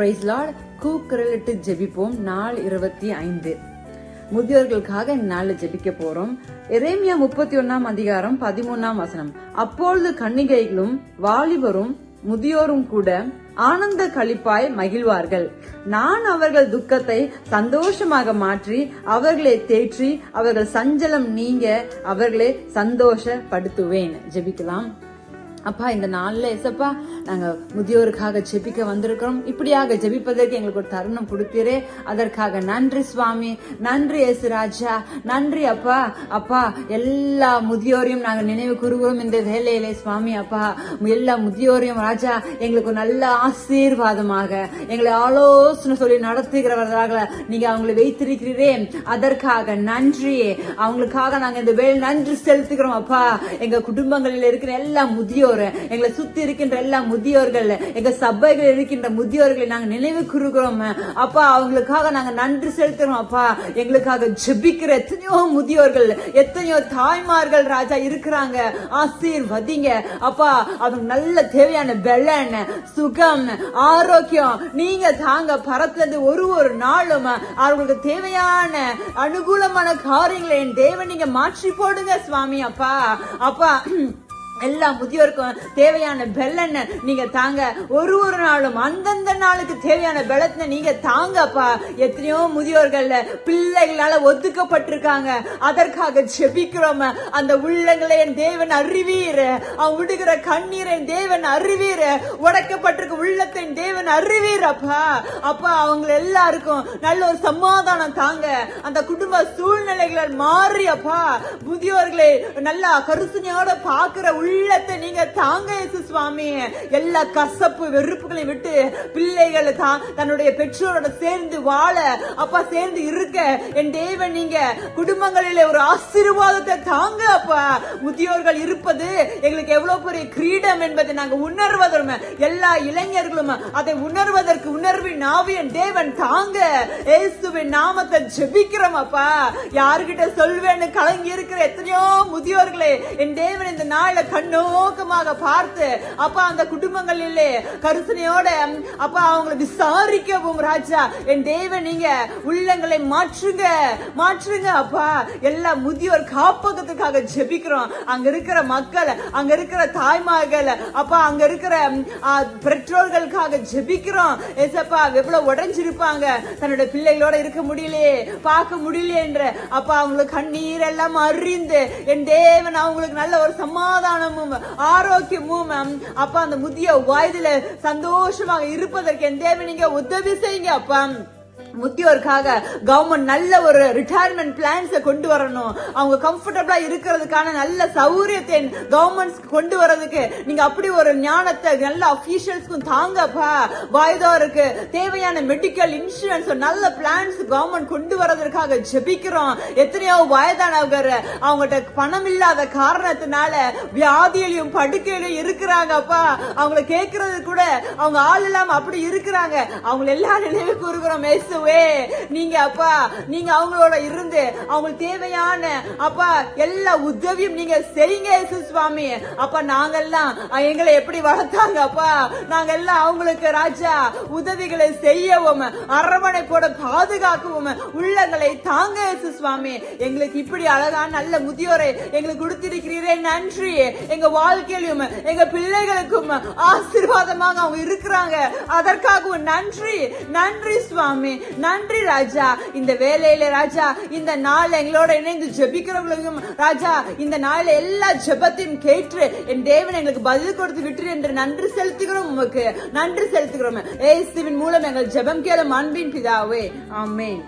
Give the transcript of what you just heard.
Price Lord கூக்குரலிட்டு ஜெபிப்போம். நாள் இருபத்தி ஐந்து. முதியோர்களுக்காக இந்நாளில் ஜெபிக்க போறோம். எரேமியா முப்பத்தி ஒன்னாம் அதிகாரம் பதிமூணாம் வசனம். அப்பொழுது கன்னிகைகளும் வாலிபரும் முதியோரும் கூட ஆனந்த களிப்பாய் மகிழ்வார்கள். நான் அவர்கள் துக்கத்தை சந்தோஷமாக மாற்றி அவர்களை தேற்றி அவர்கள் சஞ்சலம் நீங்க அவர்களை சந்தோஷப்படுத்துவேன். ஜெபிக்கலாம். அப்பா இந்த நாள்ல எசப்பா நாங்கள் முதியோருக்காக ஜெபிக்க வந்திருக்கிறோம். இப்படியாக ஜெபிப்பதற்கு எங்களுக்கு ஒரு தருணம் கொடுத்தீரே. அதற்காக நன்றி சுவாமி நன்றி எசு ராஜா நன்றி அப்பா அப்பா எல்லா முதியோரையும் நாங்கள் நினைவு கூறுகிறோம் இந்த வேலையிலே சுவாமி அப்பா எல்லா முதியோரையும் ராஜா எங்களுக்கு ஒரு நல்ல ஆசீர்வாதமாக எங்களை ஆலோசனை சொல்லி நடத்துகிறவர்களாக நீங்க அவங்களை வைத்திருக்கிறீரே. அதற்காக நன்றி. அவங்களுக்காக நாங்க இந்த வேலை நன்றி செலுத்துகிறோம் அப்பா. எங்க குடும்பங்களில் இருக்கிற எல்லா முதியோர் எங்களை சுத்தி இருக்கின்ற எல்லா முதியோர்கள் எங்க சபைகள் இருக்கின்ற முதியோர்களை நாங்க நினைவு கூறுகிறோம். அப்பா அவங்களுக்காக நாங்க நன்றி செலுத்துறோம் அப்பா. எங்களுக்காக ஜெபிக்கிற எத்தனையோ முதியோர்கள் எத்தனையோ தாய்மார்கள் ராஜா இருக்கிறாங்க. ஆசீர்வதிங்க. அப்பா அவங்க நல்ல தேவையான பெலன் சுகம் ஆரோக்கியம். நீங்க தாங்க பரத்துல இருந்து ஒரு ஒரு நாளும் அவங்களுக்கு தேவையான அனுகூலமான காரியங்களை என் தேவன் நீங்க மாற்றி போடுங்க சுவாமி அப்பா. அப்பா எல்லா முதியோருக்கும் தேவையான பெல்லன் நீங்க தாங்க. ஒரு ஒரு நாளும் அந்தந்த நாளுக்கு தேவையான பெலத்தை நீங்க தாங்கப்பா. எத்தனையோ முதியோர்கள் பிள்ளைகளால ஒதுக்கப்பட்டிருக்காங்க. அதற்காக ஜெபிக்கிறோம். அந்த உள்ளங்களை என் தேவன் அறிவீர். அவன் விடுகிற கண்ணீரை என் தேவன் அறிவீர். உடைக்கப்பட்டிருக்க உள்ளத்தை என் தேவன் அறிவீர் அப்பா. அப்பா அவங்க எல்லாருக்கும் நல்ல ஒரு சமாதானம் தாங்க. அந்த குடும்ப சூழ்நிலைகள் மாறி அப்பா. முதியோர்களை நல்லா கருசனையோட பாக்குற உள்ளத்தை நீங்க தாங்க இயேசு சுவாமி. எல்லா கசப்பு வெறுப்புகளை விட்டு பிள்ளைகள் தான் தன்னுடைய பெற்றோரோட சேர்ந்து வாழ அப்பா சேர்ந்து இருக்க என் தேவன் நீங்க குடும்பங்களிலே ஒரு ஆசீர்வாதத்தை தாங்க அப்பா. முதியோர்கள் இருப்பது எங்களுக்கு எவ்வளவு பெரிய கிரீடம் என்பதை நாங்க உணர்வதும் எல்லா இளைஞர்களும் அதை உணர்வதற்கு உணர்வின் ஆவியன் தேவன் தாங்க. இயேசுவின் நாமத்தை ஜெபிக்கிறோம் அப்பா. யாருகிட்ட சொல்வேன்னு கலங்கி இருக்கிற எத்தனையோ முதியோர்களே என் தேவன் இந்த நாளை கண்ணோக்கமாக பார்த்து அப்பா அந்த குடும்பங்களிலே கருசனையோட அப்பா அவங்களை விசாரிக்கவும் ராஜா. என் தேவன் நீங்க உள்ளங்களை மாற்றுங்க மாற்றுங்க அப்பா. எல்லா முதியோர் காப்பகத்துக்காக ஜெபிக்கிறோம். அங்க இருக்கிற மக்கள் அங்க இருக்கிற தாய்மார்கள் அப்பா அங்க இருக்கிற பெற்றோர்களுக்காக ஜெபிக்கிறோம். ஏசப்பா எவ்வளவு உடைஞ்சிருப்பாங்க. தன்னோட பிள்ளைகளோட இருக்க முடியலையே பார்க்க முடியலையே என்ற அப்பா அவங்களுக்கு கண்ணீர் எல்லாம் அறிந்து என் தேவன் அவங்களுக்கு நல்ல ஒரு சமாதானம் சமாதானமும் ஆரோக்கியமும் அப்பா அந்த முதிய வயதுல சந்தோஷமாக இருப்பதற்கு என் தேவன் நீங்க உதவி செய்யுங்க அப்பா. முதியோருக்காக கவர்மெண்ட் நல்ல ஒரு ரிட்டையர்மெண்ட் பிளான்ஸை கொண்டு வரணும். அவங்க கம்ஃபர்டபுளா இருக்கிறதுக்கான நல்ல சௌரியத்தை கவர்மெண்ட்ஸ் கொண்டு வரதுக்கு நீங்க அப்படி ஒரு ஞானத்தை நல்ல அபிஷியல்ஸ்க்கும் தாங்கப்பா. வாய்தோருக்கு தேவையான மெடிக்கல் இன்சூரன்ஸ் நல்ல பிளான்ஸ் கவர்மெண்ட் கொண்டு வரதற்காக ஜெபிக்கிறோம். எத்தனையோ வயதானவர் அவங்ககிட்ட பணம் இல்லாத காரணத்தினால வியாதியிலையும் படுக்கையிலும் இருக்கிறாங்கப்பா. அவங்கள கேட்கறது கூட அவங்க ஆள் இல்லாம அப்படி இருக்கிறாங்க. அவங்க எல்லாம் நினைவு கூறுகிறோம் இயேசுவே நீங்க அப்பா நீங்க அவங்களோட இருந்து அவங்களுக்கு தேவையான அப்பா எல்லா உதவியும் நீங்க செய்யுங்க இயேசு சுவாமி அப்பா நாங்கெல்லாம் எங்களை எப்படி வளர்த்தாங்க அப்பா? நாங்க எல்லாம் அவங்களுக்கு ராஜா உதவிகளை செய்யவும் அரவணைப்போட பாதுகாக்கவும் உள்ளங்களை தாங்க இயேசு சுவாமி எங்களுக்கு இப்படி அழகான நல்ல முதியோரை எங்களுக்கு கொடுத்திருக்கிறீரே நன்றி. எங்க வாழ்க்கையிலும் எங்க பிள்ளைகளுக்கும் ஆசீர்வாதமாக அவங்க இருக்கிறாங்க. அதற்காகவும் நன்றி. நன்றி சுவாமி. நன்றி ராஜா. இந்த வேலையில ராஜா இந்த நாள் எங்களோட இணைந்து ஜெபிக்கிறவங்களுக்கும் ராஜா இந்த நாள் எல்லா ஜெபத்தையும் கேட்டு என் தேவன் எங்களுக்கு பதில் கொடுத்து விட்டு என்று நன்றி செலுத்துகிறோம் உமக்கு. நன்றி செலுத்துகிறோம். ஏசுவின் மூலம் எங்கள் ஜெபம் கேளும் அன்பின் பிதாவே. ஆமேன்.